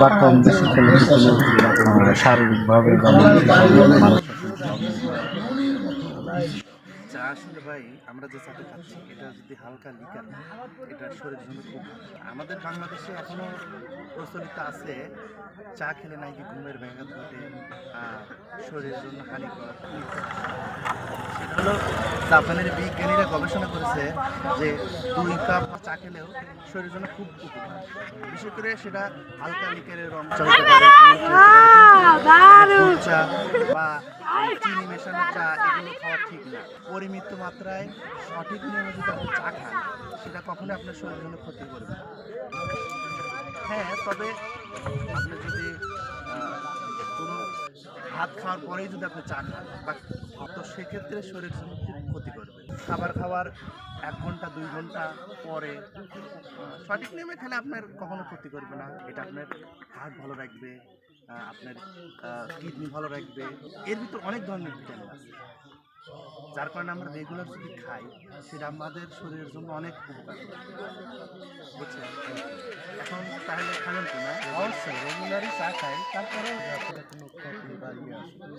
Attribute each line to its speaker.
Speaker 1: বা কম বেশি খেলে কি কোনো আহ, শারীরিকভাবে বা
Speaker 2: চা আসলে ভাই আমরা যে চাটা খাচ্ছি এটা যদি হালকা লিকার এটা শরীরের জন্য খুব আমাদের বাংলাদেশে এখনও প্রচলিত আছে চা খেলে নাকি ঘুমের ব্যাঘাত ঘটে শরীরের জন্য হানিকর। সেটা হলো জাপানের বিজ্ঞানীরা গবেষণা করেছে যে দুই কাপ চা খেলেও শরীরের জন্য খুব উপকার। বিশেষ করে সেটা হালকা লিকারের রং চা পারে, চা বা চিনি মেশানো চা এগুলো খাওয়া ঠিক না। পরিমিত মাত্রায় সঠিক নিয়মে যদি আপনি চা খান সেটা কখনোই আপনার শরীরের জন্য ক্ষতি করবে না। হ্যাঁ তবে ভাত খাওয়ার পরেই যদি আপনি চা খান, বা তো সেক্ষেত্রে শরীরের জন্য খুব ক্ষতি করবে। খাবার খাওয়ার এক ঘণ্টা, দুই ঘণ্টা পরে সঠিক নিয়মে খেলে আপনার কখনো ক্ষতি করবে না। এটা আপনার হার্ট ভালো রাখবে আপনার কিডনি ভালো রাখবে। এর ভিতর অনেক ধরনের ভিটামিন আছে। যার কারণে আমরা রেগুলার যদি খাই, সেটা আমাদের শরীরের জন্য অনেক উপকার। বুঝছেন? এখন তাহলে খাবেন
Speaker 1: রেগুলারই চা খাই তারপরে কোনো ক্ষতি বা ইয়ে আসে।